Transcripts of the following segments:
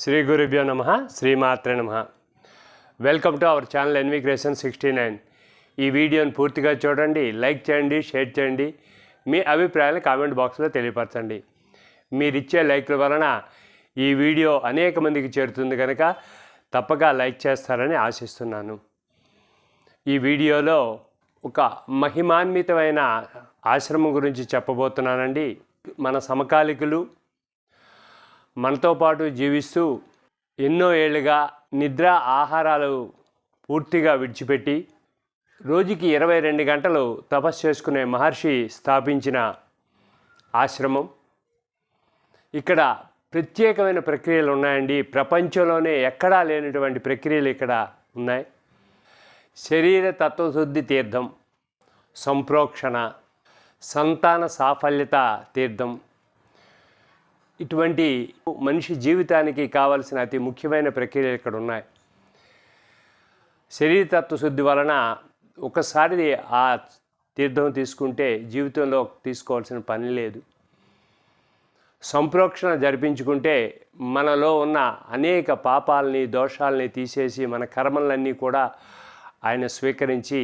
శ్రీ గురుభ్యో నమ శ్రీమాత్రే నమ. వెల్కమ్ టు అవర్ ఛానల్ ఎన్విగ్రేషన్ సిక్స్టీ నైన్ ఈ వీడియోని పూర్తిగా చూడండి లైక్ చేయండి షేర్ చేయండి. మీ అభిప్రాయాన్ని కామెంట్ బాక్స్లో తెలియపరచండి. మీరిచ్చే లైక్ల వలన ఈ వీడియో అనేక మందికి చేరుతుంది కనుక తప్పక లైక్ చేస్తారని ఆశిస్తున్నాను. ఈ వీడియోలో ఒక మహిమాన్వితమైన ఆశ్రమం గురించి చెప్పబోతున్నానండి. మన సమకాలికులు మనతో పాటు జీవిస్తూ ఎన్నో ఏళ్ళుగా నిద్ర ఆహారాలు పూర్తిగా విడిచిపెట్టి రోజుకి ఇరవై రెండు గంటలు తపస్సు చేసుకునే మహర్షి స్థాపించిన ఆశ్రమం. ఇక్కడ ప్రత్యేకమైన ప్రక్రియలు ఉన్నాయండి. ప్రపంచంలోనే ఎక్కడా లేనటువంటి ప్రక్రియలు ఇక్కడ ఉన్నాయి. శరీర తత్వశుద్ధి తీర్థం సంప్రోక్షణ సంతాన సాఫల్యత తీర్థం ఇటువంటి మనిషి జీవితానికి కావలసిన అతి ముఖ్యమైన ప్రక్రియలు ఇక్కడ ఉన్నాయి. శరీరతత్వ శుద్ధి వలన ఒకసారి ఆ తీర్థం తీసుకుంటే జీవితంలో తీసుకోవాల్సిన పని లేదు. సంప్రోక్షణ జరిపించుకుంటే మనలో ఉన్న అనేక పాపాలని దోషాలని తీసేసి మన కర్మలన్నీ కూడా ఆయన స్వీకరించి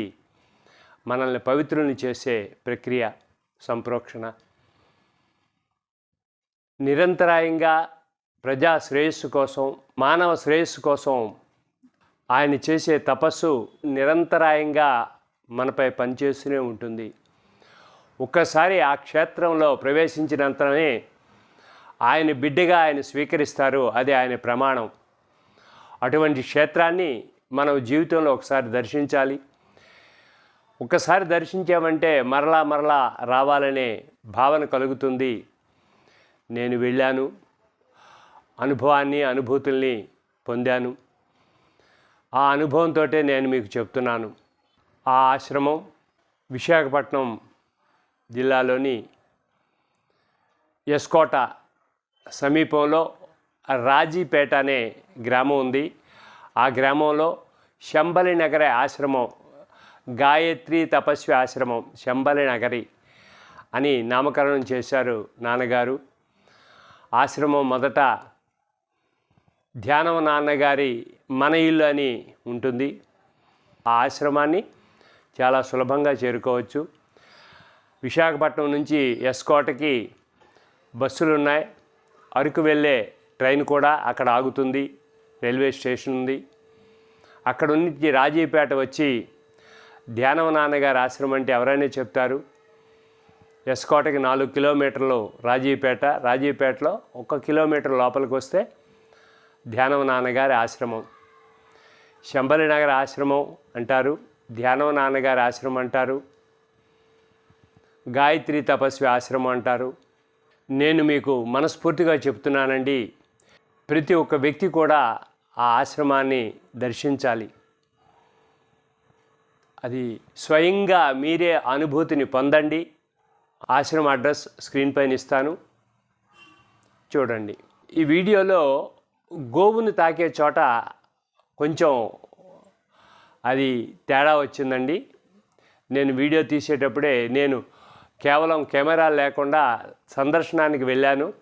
మనల్ని పవిత్రుని చేసే ప్రక్రియ సంప్రోక్షణ. నిరంతరాయంగా ప్రజా శ్రేయస్సు కోసం మానవ శ్రేయస్సు కోసం ఆయన చేసే తపస్సు నిరంతరాయంగా మనపై పనిచేస్తూనే ఉంటుంది. ఒక్కసారి ఆ క్షేత్రంలో ప్రవేశించినంతనే ఆయన బిడ్డగా ఆయన స్వీకరిస్తారు అది ఆయన ప్రమాణం. అటువంటి క్షేత్రాన్ని మనం జీవితంలో ఒకసారి దర్శించాలి. ఒకసారి దర్శించామంటే మరలా మరలా రావాలనే భావన కలుగుతుంది. నేను వెళ్ళాను. అనుభవాన్ని అనుభూతుల్ని పొందాను. ఆ అనుభవంతో నేను మీకు చెప్తున్నాను. ఆ ఆశ్రమం విశాఖపట్నం జిల్లాలోని ఎస్కోట సమీపంలో రాజీపేట అనే గ్రామం ఉంది. ఆ గ్రామంలో శంబలి నగర ఆశ్రమం గాయత్రి తపస్వి ఆశ్రమం శంబలి నగరి అని నామకరణం చేశారు నాన్నగారు. ఆశ్రమం మొదట ధ్యానం నాన్నగారి మన ఇల్లు అని ఉంటుంది. ఆ ఆశ్రమాన్ని చాలా సులభంగా చేరుకోవచ్చు. విశాఖపట్నం నుంచి ఎస్కోటకి బస్సులు ఉన్నాయి. అరకు వెళ్ళే ట్రైన్ కూడా అక్కడ ఆగుతుంది. రైల్వే స్టేషన్ ఉంది. అక్కడ నుంచి రాజీపేట వచ్చి ధ్యానం నాన్నగారి ఆశ్రమం అంటే ఎవరైనా చెప్తారు. ఎస్కోటకి నాలుగు కిలోమీటర్లు రాజీపేట రాజీపేటలో ఒక కిలోమీటర్ లోపలికి వస్తే ధ్యానం నాన్నగారి ఆశ్రమం. శంబలి నగర్ ఆశ్రమం అంటారు ధ్యానం నాన్నగారి ఆశ్రమం అంటారు గాయత్రి తపస్వి ఆశ్రమం అంటారు. నేను మీకు మనస్ఫూర్తిగా చెప్తున్నానండి ప్రతి ఒక్క వ్యక్తి కూడా ఆ ఆశ్రమాన్ని దర్శించాలి. అది స్వయంగా మీరే అనుభూతిని పొందండి. ఆశ్రమ అడ్రస్ స్క్రీన్ పైన ఇస్తాను. చూడండి. ఈ వీడియోలో గోవుని తాకే చోట కొంచెం అది తేడా వచ్చిందండి. నేను వీడియో తీసేటప్పుడే నేను కేవలం కెమెరా లేకుండా సందర్శనానికి వెళ్ళాను.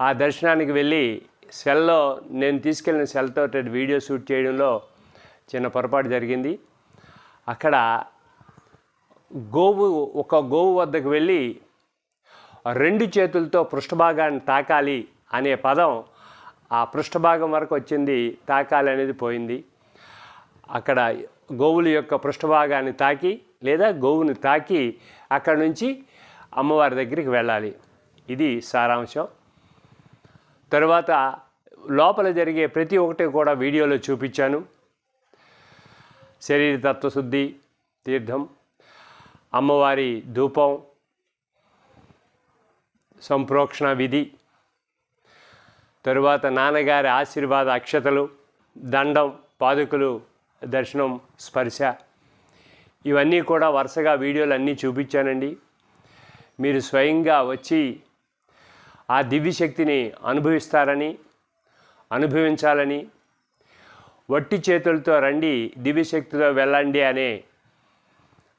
ఆ దర్శనానికి వెళ్ళి సెల్లో నేను తీసుకెళ్ళిన సెల్తో వీడియో షూట్ చేయడంలో చిన్న పొరపాటు జరిగింది. అక్కడ గోవు ఒక గోవు వద్దకు వెళ్ళి రెండు చేతులతో పృష్ఠభాగాన్ని తాకాలి అనే పదం ఆ పృష్ఠభాగం వరకు వచ్చింది తాకాలి అనేది పోయింది. అక్కడ గోవుల యొక్క పృష్ఠభాగాన్ని తాకి లేదా గోవుని తాకి అక్కడ నుంచి అమ్మవారి దగ్గరికి వెళ్ళాలి. ఇది సారాంశం. తరువాత లోపల జరిగే ప్రతి ఒక్కటి కూడా వీడియోలో చూపించాను. శరీర తత్వశుద్ధి తీర్థం అమ్మవారి ధూపం సంప్రోక్షణ విధి తరువాత నాన్నగారి ఆశీర్వాద అక్షతలు దండం పాదుకులు దర్శనం స్పర్శ. ఇవన్నీ కూడా వరుసగా వీడియోలు అన్నీ చూపించానండి. మీరు స్వయంగా వచ్చి ఆ దివ్యశక్తిని అనుభవిస్తారని అనుభవించాలని వట్టి చేతులతో రండి దివ్యశక్తితో వెళ్ళండి అనే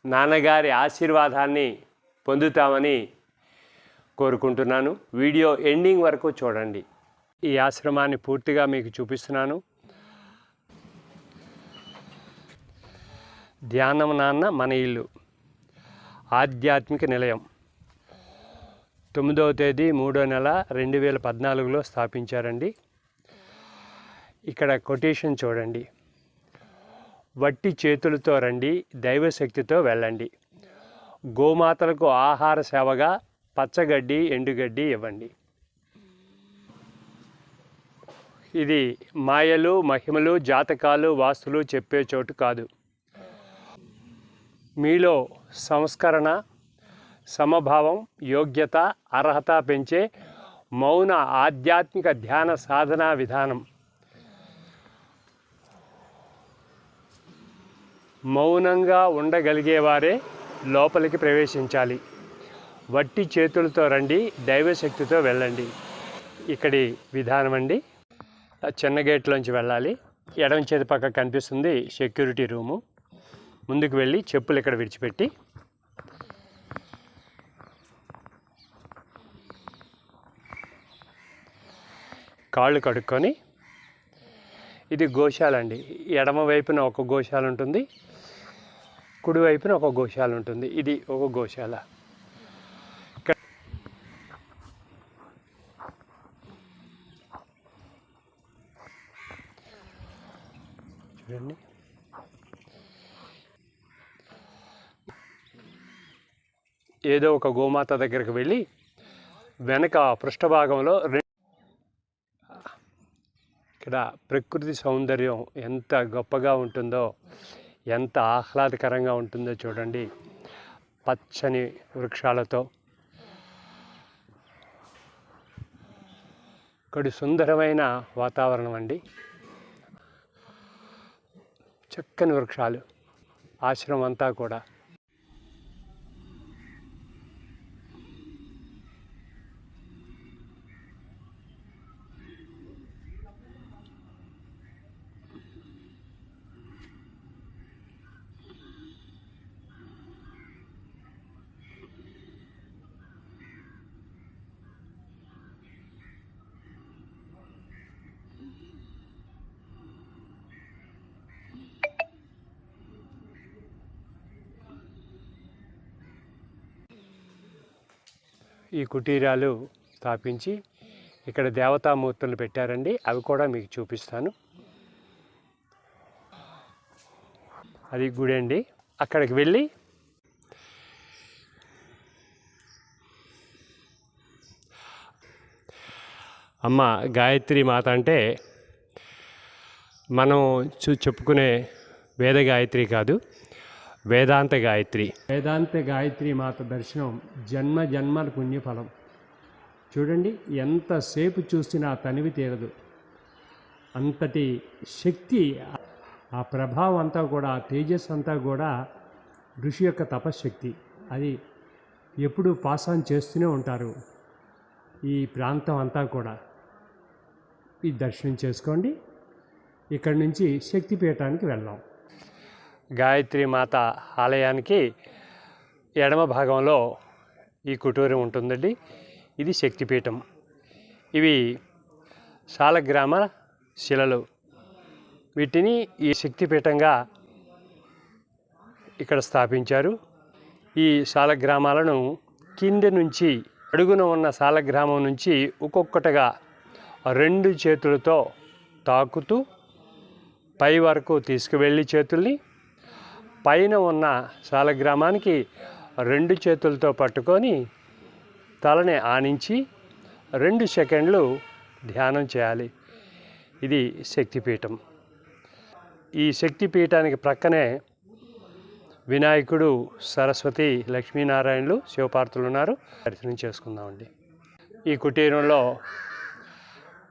నాన్నగారి ఆశీర్వాదాన్ని పొందుతామని కోరుకుంటున్నాను. వీడియో ఎండింగ్ వరకు చూడండి. ఈ ఆశ్రమాన్ని పూర్తిగా మీకు చూపిస్తున్నాను. ధ్యానం నాన్న మన ఇల్లు. ఆధ్యాత్మిక నిలయం. తొమ్మిదవ తేదీ మూడో నెల రెండు వేల పద్నాలుగులో స్థాపించారండి. ఇక్కడ కొటేషన్ చూడండి. వట్టి చేతులతో రండి దైవశక్తితో వెళ్ళండి. గోమాతలకు ఆహార సేవగా పచ్చగడ్డి ఎండుగడ్డి ఇవ్వండి. ఇది మాయలు మహిమలు జాతకాలు వాస్తులు చెప్పే చోటు కాదు. మీలో సంస్కరణ సమభావం యోగ్యత అర్హత పెంచే మౌన ఆధ్యాత్మిక ధ్యాన సాధనా విధానం మౌనంగా ఉండగలిగేవారే లోపలికి ప్రవేశించాలి. వట్టి చేతులతో రండి దైవశక్తితో వెళ్ళండి. ఇక్కడి విధానం అండి. చిన్న గేట్లోంచి వెళ్ళాలి. ఎడమ చేతి పక్క కనిపిస్తుంది సెక్యూరిటీ రూము. ముందుకు వెళ్ళి చెప్పులు ఇక్కడ విడిచిపెట్టి. కాళ్ళు కడుక్కొని. ఇది గోశాల అండి. ఎడమ వైపున ఒక గోశాల ఉంటుంది. కుడి వైపున ఒక గోశాల ఉంటుంది. ఇది ఒక గోశాల. ఇక్కడ చూడండి. ఏదో ఒక గోమాత దగ్గరికి వెళ్ళి వెనక పృష్ఠభాగంలో ఇక్కడ ప్రకృతి సౌందర్యం ఎంత గొప్పగా ఉంటుందో. ఎంత ఆహ్లాదకరంగా ఉంటుందో చూడండి. పచ్చని వృక్షాలతో. ఇక్కడ సుందరమైన వాతావరణం అండి. చక్కని వృక్షాలు. ఆశ్రమం అంతా కూడా. ఈ కుటీరాలు స్థాపించి ఇక్కడ దేవతామూర్తులు పెట్టారండి. అవి కూడా మీకు చూపిస్తాను. అది గుడి అండి. అక్కడికి వెళ్ళి అమ్మ గాయత్రి మాత అంటే మనం చూ చెప్పుకునే వేద గాయత్రి కాదు. వేదాంత గాయత్రి. వేదాంత గాయత్రి మాత దర్శనం జన్మ జన్మల పుణ్యఫలం. చూడండి ఎంతసేపు చూసినా తనివి తీరదు. అంతటి శక్తి ఆ ప్రభావం అంతా కూడా ఆ తేజస్ అంతా కూడా ఋషి యొక్క తపశ్శక్తి. అది ఎప్పుడు పాస్ ఆన్ చేస్తూనే ఉంటారు ఈ ప్రాంతం అంతా కూడా. ఈ దర్శనం చేసుకోండి. ఇక్కడి నుంచి శక్తిపీఠానికి వెళ్దాం. గాయత్రి మాత ఆలయానికి ఎడమ భాగంలో ఈ కుటూరం ఉంటుందండి. ఇది శక్తిపీఠం. ఇవి సాలగ్రామ శిలలు. వీటిని ఈ శక్తిపీఠంగా ఇక్కడ స్థాపించారు. ఈ సాలగ్రామాలను కింద నుంచి అడుగున ఉన్న సాలగ్రామం నుంచి ఒక్కొక్కటిగా రెండు చేతులతో తాకుతూ పై వరకు తీసుకువెళ్ళి చేతుల్ని పైన ఉన్న శాలగ్రామానికి రెండు చేతులతో పట్టుకొని తలని ఆనించి రెండు సెకండ్లు ధ్యానం చేయాలి. ఇది శక్తిపీఠం. ఈ శక్తిపీఠానికి ప్రక్కనే వినాయకుడు సరస్వతి లక్ష్మీనారాయణలు శివపార్తులు ఉన్నారు. దర్శనం చేసుకుందామండి. ఈ కుటీరంలో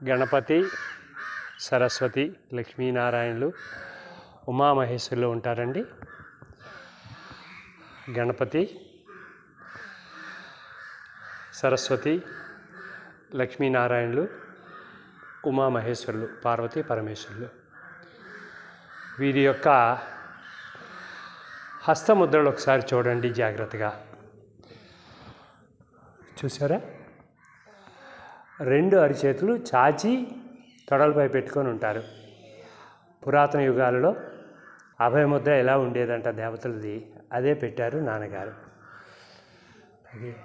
గణపతి సరస్వతి లక్ష్మీనారాయణలు ఉమామహేశ్వరులు ఉంటారండి. గణపతి సరస్వతి లక్ష్మీనారాయణులు ఉమామహేశ్వరులు పార్వతీ పరమేశ్వరులు. వీరి యొక్క హస్తముద్రలు ఒకసారి చూడండి జాగ్రత్తగా. చూసారా? రెండు అరిచేతులు చాచి తొడలపై పెట్టుకొని ఉంటారు. పురాతన యుగాలలో అభయముద్ర ఎలా ఉండేదంట దేవతలది అదే పెట్టారు నాన్నగారు. అది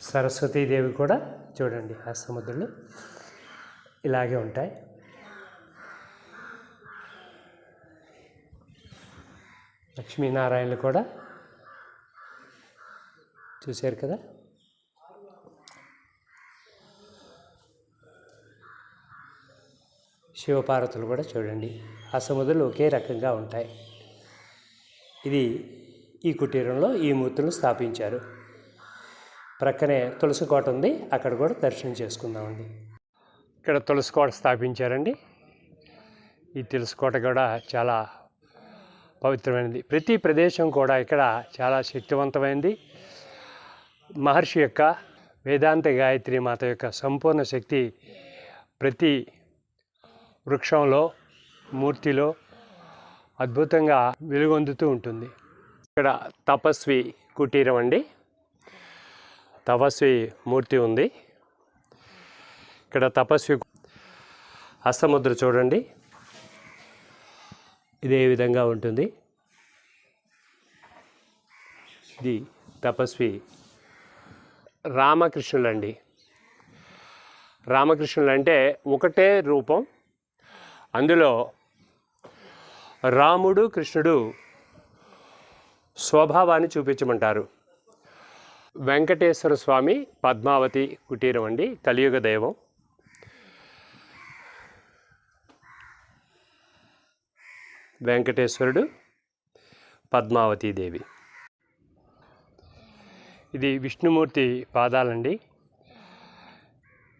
సరస్వతీదేవి కూడా చూడండి హస్తముద్రలు ఇలాగే ఉంటాయి. లక్ష్మీనారాయణలు కూడా చూశారు కదా? శివపార్వతులు కూడా చూడండి. ఆ సముద్రాలు ఒకే రకంగా ఉంటాయి. ఇది ఈ కుటీరంలో ఈ మూర్తులను స్థాపించారు. ప్రక్కనే తులసి కోట ఉంది. అక్కడ కూడా దర్శనం చేసుకుందామండి. ఇక్కడ తులసి కోట స్థాపించారండి. ఈ తులసి కోట కూడా చాలా పవిత్రమైనది. ప్రతి ప్రదేశం కూడా ఇక్కడ చాలా శక్తివంతమైనది మహర్షి యొక్క వేదాంత గాయత్రి మాత యొక్క సంపూర్ణ శక్తి ప్రతి వృక్షంలో మూర్తిలో అద్భుతంగా వెలుగొందుతూ ఉంటుంది. ఇక్కడ తపస్వి కుటీరం అండి. తపస్వి మూర్తి ఉంది. ఇక్కడ తపస్వి అస్తముద్ర చూడండి. ఇదే విధంగా ఉంటుంది. ఇది తపస్వి రామకృష్ణులండి. రామకృష్ణులు అంటే ఒకటే రూపం అందులో రాముడు కృష్ణుడు స్వభావాన్ని చూపించమంటారు. వెంకటేశ్వర స్వామి పద్మావతి కుటీరం అండి కలియుగ దైవం. వెంకటేశ్వరుడు పద్మావతి దేవి. ఇది విష్ణుమూర్తి పాదాలండి.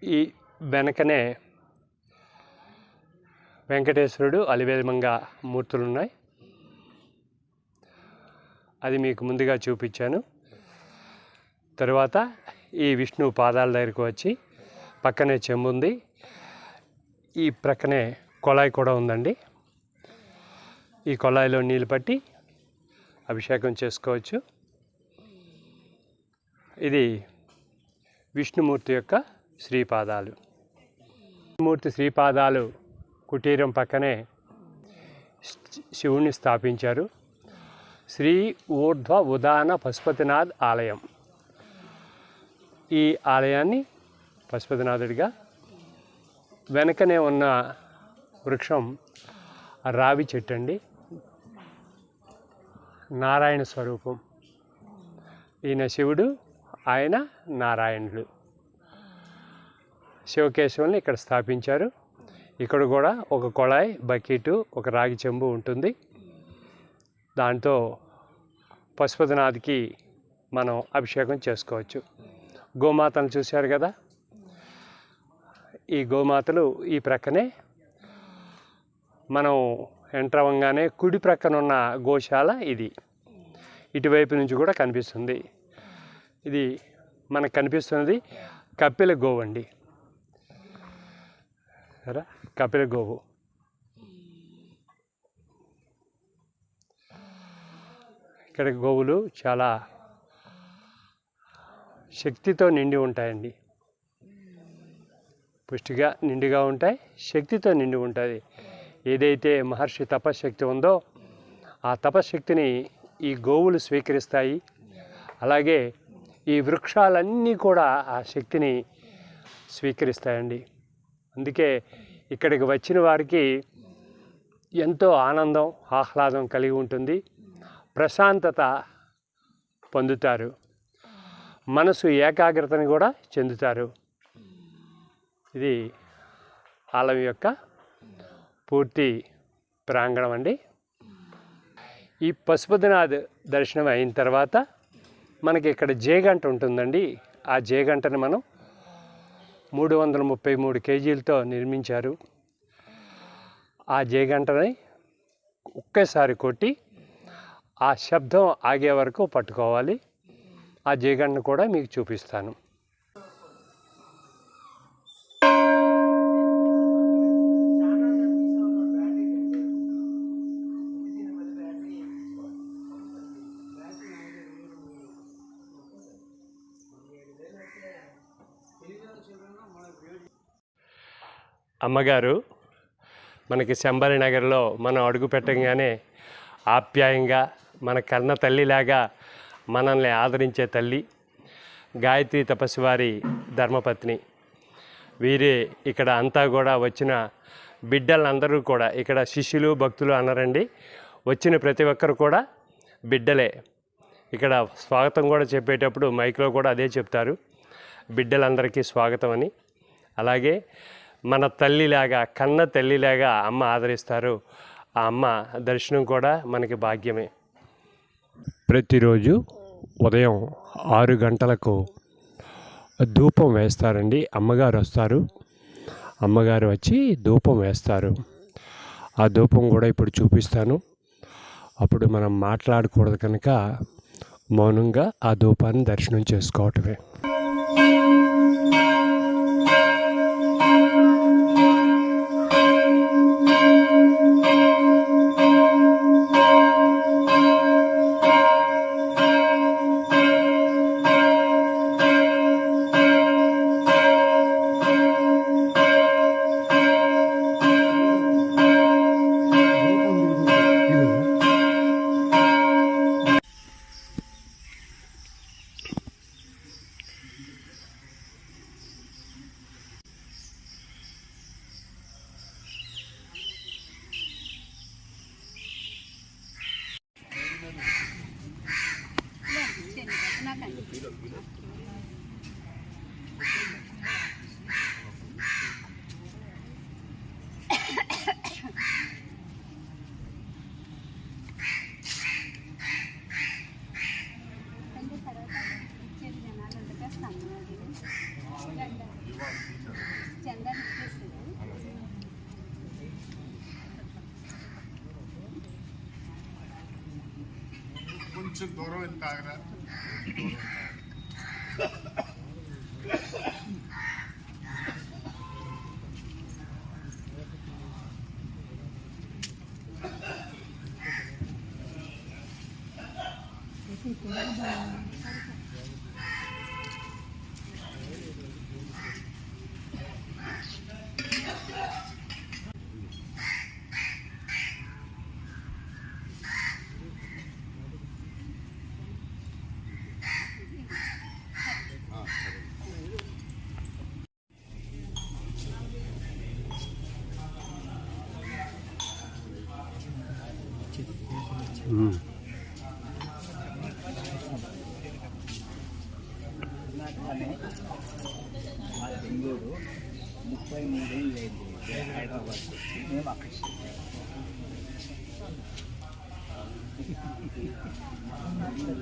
ఈ వెనకనే వెంకటేశ్వరుడు అలివేదమంగా మూర్తులు ఉన్నాయి అది మీకు ముందుగా చూపించాను. తరువాత ఈ విష్ణు పాదాల దగ్గరికి వచ్చి పక్కనే చెంబుంది. ఈ ప్రక్కనే కొళాయి కూడా ఉందండి. ఈ కొళాయిలో నీళ్ళు పట్టి అభిషేకం చేసుకోవచ్చు. ఇది విష్ణుమూర్తి యొక్క శ్రీపాదాలు. విష్ణుమూర్తి శ్రీపాదాలు కుటీరం పక్కనే శివుణ్ణి స్థాపించారు. శ్రీ ఊర్ధ్వ ఉదాన పశుపతినాథ్ ఆలయం. ఈ ఆలయాన్ని పశుపతినాథుడిగా వెనకనే ఉన్న వృక్షం రావి చెట్టు అండి నారాయణ స్వరూపం. ఈయన శివుడు ఆయన నారాయణుడు. శివకేశవుల్ని ఇక్కడ స్థాపించారు. ఇక్కడ కూడా ఒక కొళాయి బకెట్ ఒక రాగి చెంబు ఉంటుంది. దాంతో పశుపతినాథ్కి మనం అభిషేకం చేసుకోవచ్చు. గోమాతను చూశారు కదా? ఈ గోమాతలు ఈ ప్రక్కనే మనం ఎంటర్ అవ్వగానే కుడి ప్రక్కన ఉన్న గోశాల ఇది. ఇటువైపు నుంచి కూడా కనిపిస్తుంది. ఇది మనకు కనిపిస్తున్నది కపిల గోవండి. సరే కపిల గోవు ఇక్కడ గోవులు చాలా శక్తితో నిండి ఉంటాయండి. పుష్టిగా నిండుగా ఉంటాయి శక్తితో నిండి ఉంటుంది ఏదైతే మహర్షి తపశక్తి ఉందో ఆ తపశక్తిని ఈ గోవులు స్వీకరిస్తాయి. అలాగే ఈ వృక్షాలన్నీ కూడా ఆ శక్తిని స్వీకరిస్తాయండి. అందుకే ఇక్కడికి వచ్చిన వారికి ఎంతో ఆనందం ఆహ్లాదం కలిగి ఉంటుంది. ప్రశాంతత పొందుతారు. మనసు ఏకాగ్రతని కూడా చెందుతారు. ఇది ఆలయం యొక్క పూర్తి ప్రాంగణం అండి. ఈ పశుపతినాథ్ దర్శనం అయిన తర్వాత మనకి ఇక్కడ జేగంట ఉంటుందండి. ఆ జేగంటని మనం మూడు వందల ముప్పై మూడు కేజీలతో నిర్మించారు. ఆ జయగంటని ఒకేసారి కొట్టి ఆ శబ్దం ఆగే వరకు పట్టుకోవాలి. ఆ జయగంటను కూడా మీకు చూపిస్తాను. అమ్మగారు మనకి శంబరి నగర్లో మనం అడుగు పెట్టగానే ఆప్యాయంగా మన కన్న తల్లిలాగా మనల్ని ఆదరించే తల్లి గాయత్రి తపస్వారి ధర్మపత్ని. వీరే ఇక్కడ అంతా కూడా వచ్చిన బిడ్డలందరూ కూడా ఇక్కడ శిష్యులు భక్తులు అన్నారండి వచ్చిన ప్రతి ఒక్కరు కూడా బిడ్డలే. ఇక్కడ స్వాగతం కూడా చెప్పేటప్పుడు మైక్లో కూడా అదే చెప్తారు బిడ్డలందరికీ స్వాగతం అని అలాగే మన తల్లిలాగా కన్న తల్లిలాగా అమ్మ ఆదరిస్తారు. ఆ అమ్మ దర్శనం కూడా మనకి భాగ్యమే. ప్రతిరోజు ఉదయం ఆరు గంటలకు ధూపం వేస్తారండి. అమ్మగారు వస్తారు. అమ్మగారు వచ్చి ధూపం వేస్తారు. ఆ ధూపం కూడా ఇప్పుడు చూపిస్తాను. అప్పుడు మనం మాట్లాడకూడదు కనుక మౌనంగా ఆ ధూపాన్ని దర్శనం చేసుకోవటమే. కొంచెం దూరం ఎంత ఆగరా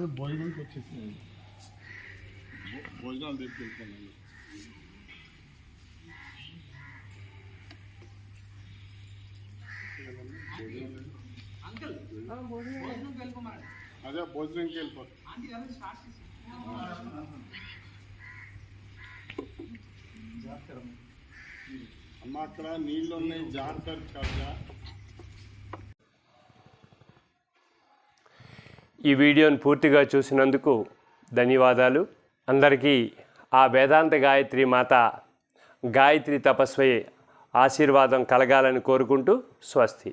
ఇది అయిన తర్వాత భోజనానికి వచ్చేసింది భోజనాలు తెచ్చుకెళ్ళిపోయినాను అదే భోజనంకి వెళ్ళిపోతాం అమ్మ అక్కడ నీళ్ళు ఉన్నాయి జాగ్రత్త చాలా ఈ వీడియోను పూర్తిగా చూసినందుకు ధన్యవాదాలు. అందరికీ ఆ వేదాంత గాయత్రి మాత గాయత్రి తపస్వి ఆశీర్వాదం కలగాలని కోరుకుంటూ స్వస్తి.